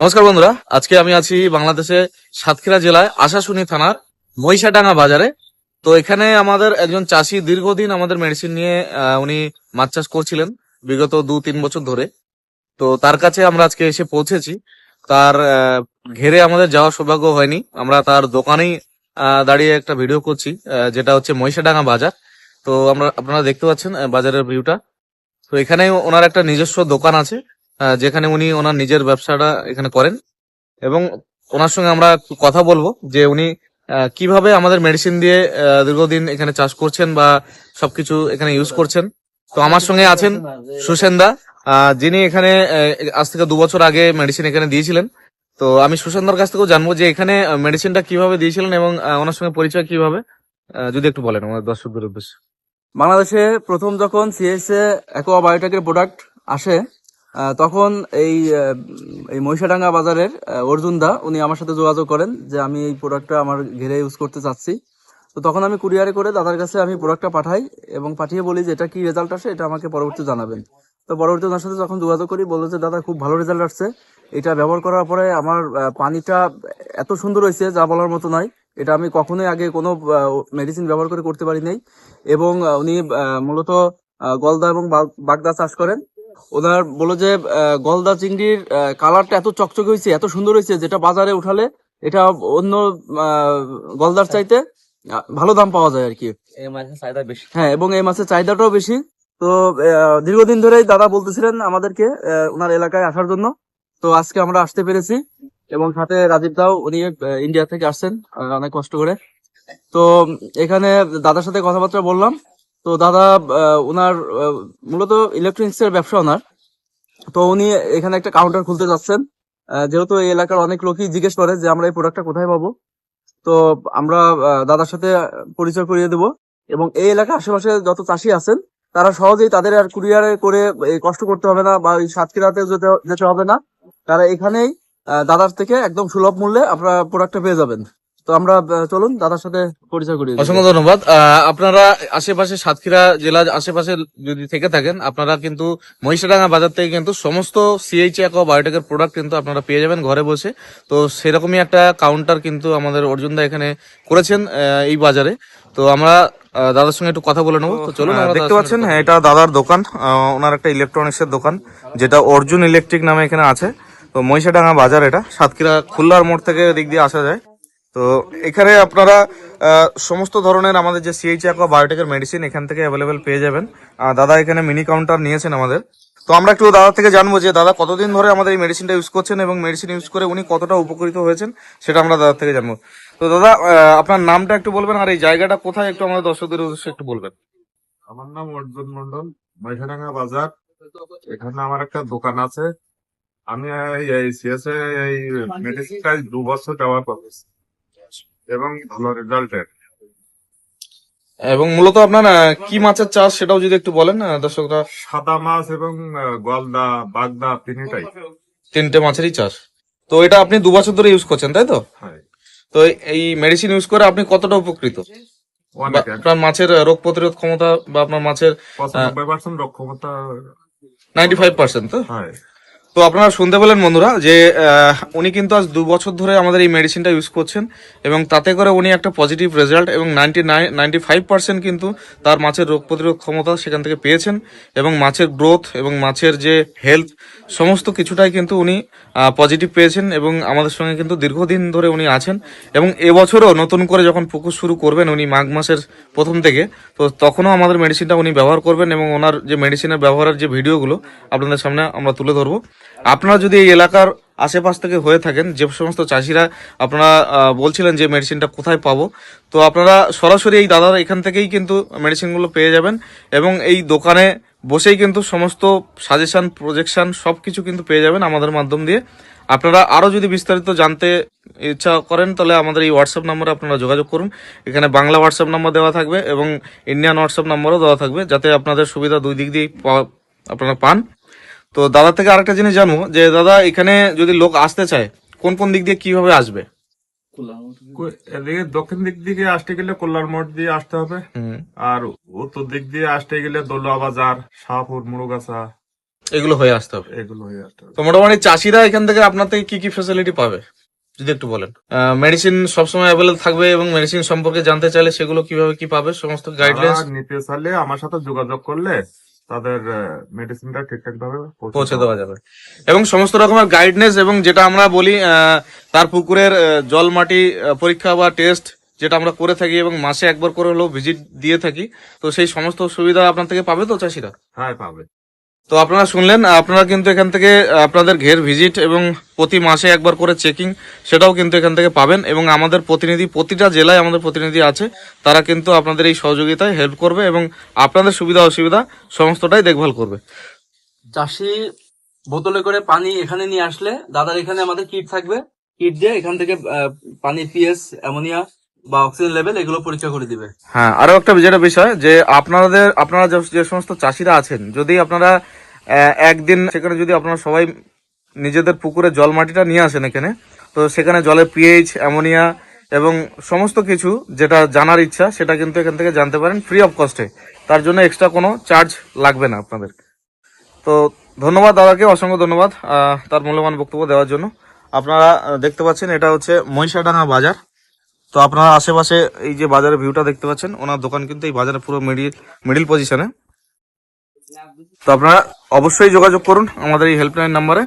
নমস্কার বন্ধুরা, আজকে আমি আছি বাংলাদেশে সাতক্ষীরা জেলায় আশাশুনি থানার মহিষাডাঙ্গা বাজারে। তো এখানে আমাদের একজন চাষি দীর্ঘদিন আমাদের মেডিসিন নিয়ে উনি মাছ চাষ করছিলেন, বিগত দু তিন বছর ধরে। তো তার কাছে আমরা আজকে এসে পৌঁছেছি। তার ঘেরে আমাদের যাওয়ার সৌভাগ্য হয়নি। আমরা তার দোকানেই দাঁড়িয়ে একটা ভিডিও করছি যেটা হচ্ছে মহিষাডাঙ্গা বাজার। তো আমরা, আপনারা দেখতে পাচ্ছেন বাজারের ভিউটা তো এখানে ওনার একটা নিজস্ব দোকান আছে। যেখানে উনি ওনার নিজের ব্যবসাটা এখানে করেন। এবং ওনার সঙ্গে আমরা কথা বলব যে উনি কীভাবে আমাদের মেডিসিন দিয়ে দীর্ঘদিন এখানে চাষ করছেন বা সবকিছু এখানে ইউজ করছেন। তো আমার সঙ্গে আছেন সুসেনদা আহ, যিনি এখানে আজ থেকে দু বছর আগে মেডিসিন এখানে দিয়েছিলেন। তো আমি সুসেন্দার কাছ থেকেও জানব যে এখানে মেডিসিনটা কীভাবে দিয়েছিলেন এবং ওনার সঙ্গে পরিচয় কীভাবে যদি একটু বলেন আমাদের দর্শকদের উদ্দেশ্যে। বাংলাদেশে প্রথম যখন সিএসএ অ্যাকোয়া বায়োটেকের প্রোডাক্ট আসে তখন এই এই মহিষাডাঙ্গা বাজারের অর্জুন দা, উনি আমার সাথে যোগাযোগ করেন যে আমি এই প্রোডাক্টটা আমার ঘেরে ইউজ করতে চাচ্ছি। তো তখন আমি কুরিয়ারে করে দাদার কাছে আমি প্রোডাক্টটা পাঠাই এবং পাঠিয়ে বলি যে এটা কি রেজাল্ট আসে, এটা আমাকে পরবর্তী জানাবেন। তো পরবর্তী ওনার সাথে যখন যোগাযোগ করি, বলল যে, দাদা, খুব ভালো রেজাল্ট আসছে। এটা ব্যবহার করার পরে আমার পানিটা এত সুন্দর হয়েছে, যা বলার মতো নয়। এটা আমি কখনোই আগে কোনো মেডিসিন ব্যবহার করে করতে পারি নাই। এবং উনি মূলত গলদা এবং বাগ- বাগদা চাষ করেন। ওনার বলো যে গলদা চিংড়ির কালারটা এত চকচকে হয়েছে এত সুন্দর হয়েছে যেটা বাজারে উঠালে এটা অন্য গলদার চাইতে ভালো দাম পাওয়া যায় আর কি। হ্যাঁ এবং এই মাছের চাহিদাটাও বেশি। তো দীর্ঘদিন ধরেই দাদা বলতেছিলেন আমাদেরকে ওনার এলাকায় আসার জন্য। তো আজকে আমরা আসতে পেরেছি এবং সাথে রাজীব দাও উনি ইন্ডিয়া থেকে আসছেন অনেক কষ্ট করে। তো এখানে দাদার সাথে কথাবার্তা বললাম। তো দাদা ওনার মূলত ইলেকট্রনিক্স এর ব্যবসা ওনার। তো উনি এখানে একটা কাউন্টার খুলতে যাচ্ছেন। যেহেতু এই এলাকার অনেক লোকই জিজ্ঞেস করে যে আমরা এই প্রোডাক্টটা কোথায় পাবো। তো আমরা দাদার সাথে পরিচয় করিয়ে দেব। এবং এই এলাকার আশেপাশে যত চাষি আছেন, তারা সহজেই তাদের আর কুরিয়ারে করে কষ্ট করতে হবে না বা সাতক্ষীরাতে যেতে হবে না। তারা এখানেই দাদার থেকে একদম সুলভ মূল্যে আপনারা প্রোডাক্টটা পেয়ে যাবেন। তো আমরা চলুন দাদার সাথে পরিচয় দিই। অসংখ্য ধন্যবাদ। আপনারা আশেপাশে সাতক্ষীরা জেলার আশেপাশে যদি থেকে থাকেন আপনারা কিন্তু মহিষাডাঙ্গা বাজার থেকে কিন্তু সমস্ত সিএইচ ও বায়োটেকের প্রোডাক্ট কিন্তু আপনারা পেয়ে যাবেন ঘরে বসে। তো সেরকমই একটা কাউন্টার কিন্তু আমাদের অর্জুনদা এখানে করেছেন আহ, এই বাজারে। তো আমরা আহ, দাদার সঙ্গে একটু কথা বলে নেব। তো চলুন হ্যাঁ, দেখতে পাচ্ছেন হ্যাঁ এটা দাদার দোকান আহ, ওনার একটা ইলেকট্রনিক্স এর দোকান যেটা অর্জুন ইলেকট্রিক নামে এখানে আছে। তো মহিষাডাঙ্গা বাজার এটা সাতক্ষীরা খুলনার মোড় থেকে দিক দিয়ে আসা যায়। তো এখানে আপনারা সমস্ত ধরনের আমাদের যে সিএইচ বা বায়োটেকের মেডিসিন এখান থেকে অ্যাভেলেবেল পেয়ে যাবেন। দাদা এখানে মিনি কাউন্টার নিয়েছেন আমাদের। তো আমরা একটু দাদা থেকে জানব যে দাদা কতদিন ধরে আমাদের এই মেডিসিনটা ইউজ করছেন এবং মেডিসিন ইউজ করে উনি কতটা উপকৃত হয়েছেন, সেটা আমরা দাদার থেকে জানব। তো দাদা আপনার নামটা একটু বলবেন আর এই জায়গাটা কোথায় একটু আমাদের দর্শকদের উদ্দেশ্যে একটু বলবেন। আমার নাম অর্জুন মন্ডল মহিষাডাঙ্গা বাজার। এখানে আমার একটা দোকান আছে। আমি এই- সিএসএ এই মেডিসিনটা দু বছর ব্যবহার করতেছি। এবং ভালো রেজাল্টের এবং মূলত আপনার কি মাছের চাষ সেটাও যদি একটু বলেন দর্শকরা। সাদা মাছ এবং গলদা বাগদা তিনটাই। তিনটে মাছেরই চাষ। তো এটা আপনি দু বছর ধরে ইউজ করছেন তাই তো? তো এই- মেডিসিন ইউজ করে আপনি কতটা উপকৃত? আপনার মাছের রোগ প্রতিরোধ ক্ষমতা বা আপনার মাছের পার্সেন্ট রক্ষমতা নাইনটি ফাইভ পার্সেন্ট তো? হয়। তো আপনারা শুনতে পেলেন বন্ধুরা যে উনি কিন্তু আজ দু বছর ধরে আমাদের এই মেডিসিনটা ইউজ করছেন এবং তাতে করে উনি একটা পজিটিভ রেজাল্ট এবং ninety nine ninety five percent কিন্তু তার মাছের রোগ প্রতিরোধ ক্ষমতা সেখান থেকে পেয়েছেন এবং মাছের গ্রোথ এবং মাছের যে হেলথ সমস্ত কিছুটাই কিন্তু উনি পজিটিভ পেয়েছেন এবং আমাদের সঙ্গে কিন্তু দীর্ঘদিন ধরে উনি আছেন এবং এবছরও নতুন করে যখন পুকুর শুরু করবেন উনি মাঘ মাসের প্রথম থেকে, তো তখনও আমাদের মেডিসিনটা উনি ব্যবহার করবেন এবং ওনার যে মেডিসিনের ব্যবহারের যে ভিডিওগুলো আপনাদের সামনে আমরা তুলে ধরবো। আপনারা যদি এই এলাকার আশেপাশ থেকে হয়ে থাকেন, যে সমস্ত চাষিরা আপনারা বলছিলেন যে মেডিসিনটা কোথায় পাবো, তো আপনারা সরাসরি এই দাদার এখান থেকেই কিন্তু মেডিসিনগুলো পেয়ে যাবেন এবং এই দোকানে বসেই কিন্তু সমস্ত সাজেশন প্রজেকশন সব কিছু কিন্তু পেয়ে যাবেন আমাদের মাধ্যম দিয়ে। আপনারা আরও যদি বিস্তারিত জানতে ইচ্ছা করেন, তাহলে আমাদের এই হোয়াটসঅ্যাপ নাম্বারে আপনারা যোগাযোগ করুন। এখানে বাংলা হোয়াটসঅ্যাপ নাম্বার দেওয়া থাকবে এবং ইন্ডিয়ান হোয়াটসঅ্যাপ নাম্বারও দেওয়া থাকবে, যাতে আপনাদের সুবিধা দুই দিক দিয়েই আপনারা পান। তো দাদা থেকে আরেকটা জিনিস জানব যে দাদা এখানে যদি লোক আসতে চায় কোন কোন দিক দিয়ে কীভাবে আসবে? এদিকে দক্ষিণ দিক দিকে আসতে গেলে কল্যাণ মোড় দিয়ে আসতে হবে। হুম। আর উত্তর দিক দিয়ে আসতে গেলে দোলা বাজার শাহপুর মুড়ুগাছা এগুলো হয়ে আসতে হবে। এগুলো হয়ে আসতে হবে। তো মোটামুটি চাষিরা এখান থেকে আপনার থেকে কি কি ফেসিলিটি পাবে? যদি একটু বলেন। মেডিসিন সবসময় অ্যাভেলেবল থাকবে এবং মেডিসিন সম্পর্কে জানতে চাইলে সেগুলো কীভাবে কি পাবে? সমস্ত গাইডলাইন্স তারা নিতে চাইলে আমার সাথে যোগাযোগ করলে তাদের মেডিসিনটা ঠিকঠাক ভাবে পৌঁছে দেওয়া যাবে। এবং সমস্ত রকমের গাইডনেস এবং যেটা আমরা বলি তার পুকুরের জল মাটি পরীক্ষা বা টেস্ট যেটা আমরা করে থাকি এবং মাসে একবার করে হলেও ভিজিট দিয়ে থাকি তো সেই সমস্ত সুবিধা আপনার থেকে পাবে তো চাষিরা? হ্যাঁ পাবে। তো আপনারা শুনলেন আপনারা কিন্তু এখান থেকে আপনাদের ঘের ভিজিট এবং প্রতি মাসে একবার করে চেকিং সেটাও কিন্তু এখান থেকে পাবেন। এবং আমাদের প্রতিনিধি প্রতিটা জেলায় আমাদের প্রতিনিধি আছে তারা কিন্তু আপনাদের এই সহযোগিতায় হেল্প করবে এবং আপনাদের সুবিধা অসুবিধা সমস্তটাই দেখভাল করবে। চাষি বোতলে করে পানি এখানে নিয়ে আসলে দাদার এখানে আমাদের কিট থাকবে। কিট দিয়ে এখান থেকে পানির পিএস অ্যামোনিয়া বা অক্সিজেন লেভেল এগুলো পরীক্ষা করে দিবে। হ্যাঁ আরও একটা যেটা বিষয় যে আপনাদের আপনারা যে- সমস্ত চাষিরা আছেন যদি আপনারা একদিন সেখানে যদি আপনারা সবাই নিজেদের পুকুরে জল মাটিটা নিয়ে আসেন এখানে, তো সেখানে জলের পিএইচ অ্যামোনিয়া এবং সমস্ত কিছু যেটা জানার ইচ্ছা, সেটা কিন্তু এখান থেকে জানতে পারেন ফ্রি অফ কস্টে তার জন্য এক্সট্রা কোনো চার্জ লাগবে না আপনাদের। তো ধন্যবাদ দাদাকে, অসংখ্য ধন্যবাদ তার মূল্যবান বক্তব্য দেওয়ার জন্য। আপনারা দেখতে পাচ্ছেন, এটা হচ্ছে মহিষাডাঙ্গা বাজার। তো আপনারা আশেপাশে এই যে বাজারের ভিউটা দেখতে পাচ্ছেন, ওনার দোকান কিন্তু এই বাজারে পুরো মিডিল মিডিল পজিশনে তো আপনারা অবশ্যই যোগাযোগ করুন আমাদের এই হেল্পলাইন নাম্বারে